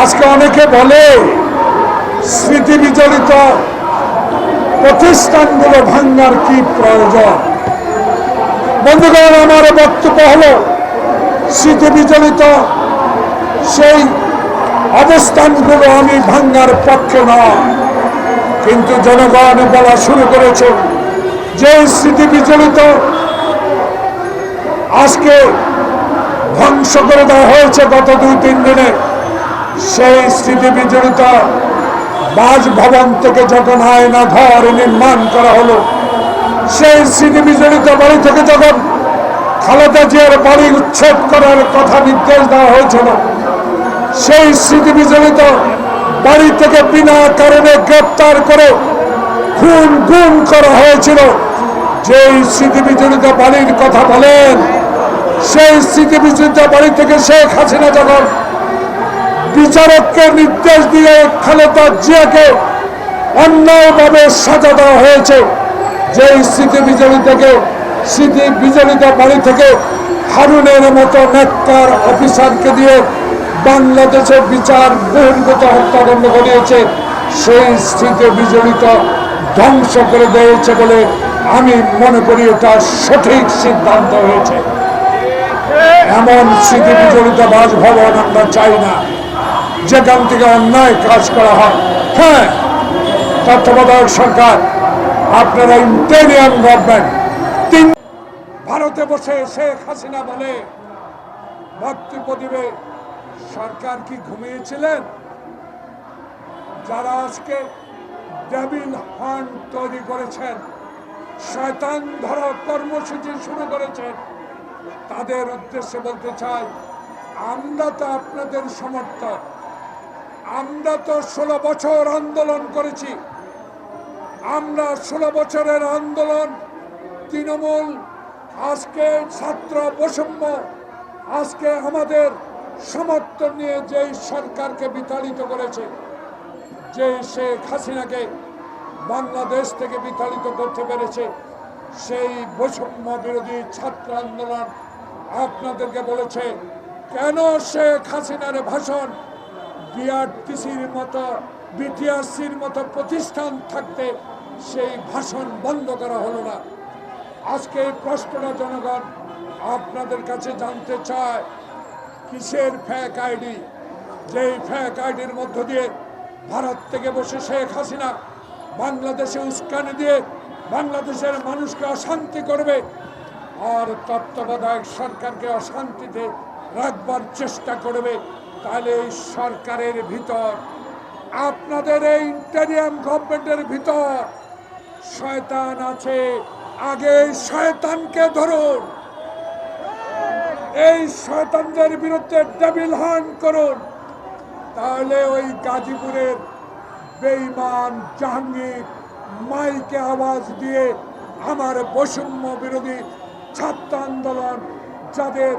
আজকে অনেকে বলে, স্মৃতি বিজড়িত প্রতিষ্ঠানগুলো ভাঙ্গার কি প্রয়োজন? বন্ধুগণ, আমার বক্তব্য হলো, স্মৃতি বিজড়িত সেই অবস্থানগুলো আমি ভাঙ্গার পক্ষে নয়। কিন্তু জনগণ বলা শুরু করেছে যে স্মৃতি বিজড়িত আজকে ধ্বংস করে দেওয়া হয়েছে গত দুই তিন দিনে। সেই স্মৃতি বিজড়িত। বাসভবন থেকে যখন আয়না ঘর নির্মাণ করা হলো, সেই স্মৃতি বিজড়িত বাড়ি থেকে যখন খালেদা জিয়ার বাড়ি উচ্ছেদ করার কথা নির্দেশ দেওয়া হয়েছিল, সেই স্মৃতি বিজড়িত বাড়ি থেকে বিনা কারণে গ্রেপ্তার করে খুন গুম করা হয়েছিল। যেই স্মৃতি বিজড়িত বাড়ির কথা বলেন, সেই স্মৃতি বিজড়িত বাড়ি থেকে শেখ হাসিনা যখন বিচারককে নির্দেশ দিয়ে খালেদা জিয়াকে অন্যায়ভাবে সাজা দেওয়া হয়েছে। যে স্মৃতি বিজড়ি থেকে, স্মৃতি বিজড়িত বাড়ি থেকে হারুনের মতো নেককার অফিসারকে দিয়ে বাংলাদেশের বিচার বহির্গত হত্যাকাণ্ড ঘটিয়েছে সেই স্মৃতি বিজড়িত ধ্বংস করে দিয়েছে বলে আমি মনে করি এটা সঠিক সিদ্ধান্ত হয়েছে। এমন স্মৃতি বিজড়িত বাসভবন আমরা চাই না। যেখান থেকে অন্যায় কাজ করা হয় হ্যাঁ তত্ত্বাবধায়ক সরকার, আপনারা ইন্টেরিয়াম গভর্নমেন্ট, তিন ভারতে বসে শেখ হাসিনা বলে দিবে সরকার কি ঘুমিয়েছিলেন? যারা আজকে ডেভিল হান্ট তৈরি করেছেন, শয়তান ধরা কর্মসূচি শুরু করেছেন, তাদের উদ্দেশ্যে বলতে চাই, আমরা তো আপনাদের সমর্থক। আমরা তো ষোলো বছর আন্দোলন করেছি। আমরা ষোলো বছরের আন্দোলন, তৃণমূল, আজকে ছাত্র বৈষম্য, আজকে আমাদের সমর্থন নিয়ে যেই সরকারকে বিতাড়িত করেছে যে শেখ হাসিনাকে বাংলাদেশ থেকে বিতাড়িত করতে পেরেছে, সেই বৈষম্য বিরোধী ছাত্র আন্দোলন আপনাদেরকে বলেছে, কেন শেখ হাসিনার ভাষণ বিআরটিসির মতো, বিটিআরসির মতো প্রতিষ্ঠান থাকতে সেই ভাষণ বন্ধ করা হলো না। আজকে এই প্রশ্নটা জনগণ আপনাদের কাছে জানতে চায়, কিসের ফ্যাক আইডি? যেই ফ্যাক আইডির মধ্য দিয়ে ভারত থেকে বসে শেখ হাসিনা বাংলাদেশে উস্কানি দিয়ে বাংলাদেশের মানুষকে অশান্তি করবে আর তত্ত্বাবধায়ক সরকারকে অশান্তিতে রাখবার চেষ্টা করবে। তাহলে এই সরকারের ভিতর, আপনাদের এই ইন্টেরিয়াম গভর্নমেন্টের ভিতর শয়তান আছে। আগে শয়তানকে ধরুন। এই শয়তানদের বিরুদ্ধে ডেবিল হান করুন। তাহলে ওই গাজীপুরের বেইমান জাহাঙ্গীর মাইকে আওয়াজ দিয়ে আমার বৈষম্য বিরোধী ছাত্র আন্দোলন, যাদের